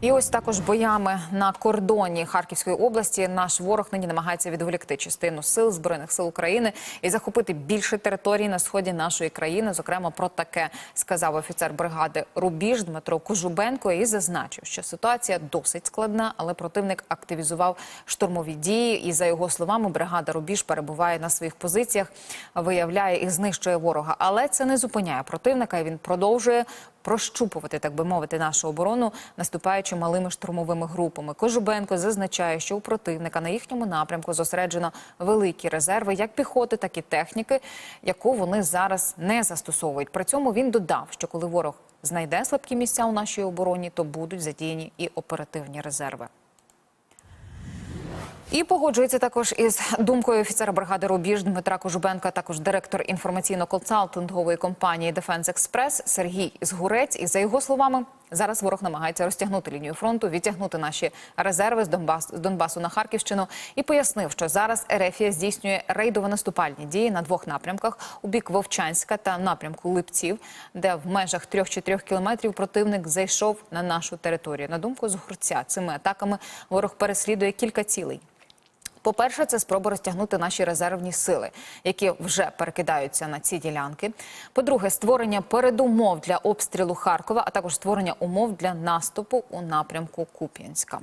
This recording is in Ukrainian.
І ось також боями на кордоні Харківської області наш ворог нині намагається відволікти частину сил збройних сил України і захопити більше територій на сході нашої країни. Зокрема, про таке сказав офіцер бригади Рубіж Дмитро Кожубенко і зазначив, що ситуація досить складна, але противник активізував штурмові дії. І за його словами, бригада Рубіж перебуває на своїх позиціях, виявляє і знищує ворога. Але це не зупиняє противника. і Він продовжує прощупувати, так би мовити, нашу оборону, наступаючи малими штурмовими групами. Кожубенко зазначає, що у противника на їхньому напрямку зосереджено великі резерви, як піхоти, так і техніки, яку вони зараз не застосовують. При цьому він додав, що коли ворог знайде слабкі місця у нашій обороні, то будуть задіяні і оперативні резерви. І погоджується також із думкою офіцера бригади Рубіж Дмитра Кожубенка, також директор інформаційно-консалтингової компанії Дефенс Експрес Сергій Згурець. І за його словами, зараз ворог намагається розтягнути лінію фронту, відтягнути наші резерви з Донбас з Донбасу на Харківщину і пояснив, що зараз Ерефія здійснює рейдово-наступальні дії на двох напрямках у бік Вовчанська та напрямку Липців, де в межах 3-4 кілометрів противник зайшов на нашу територію. На думку Згурця, цими атаками ворог переслідує кілька цілей. По-перше, це спроба розтягнути наші резервні сили, які вже перекидаються на ці ділянки. По-друге, створення передумов для обстрілу Харкова, а також створення умов для наступу у напрямку Куп'янська.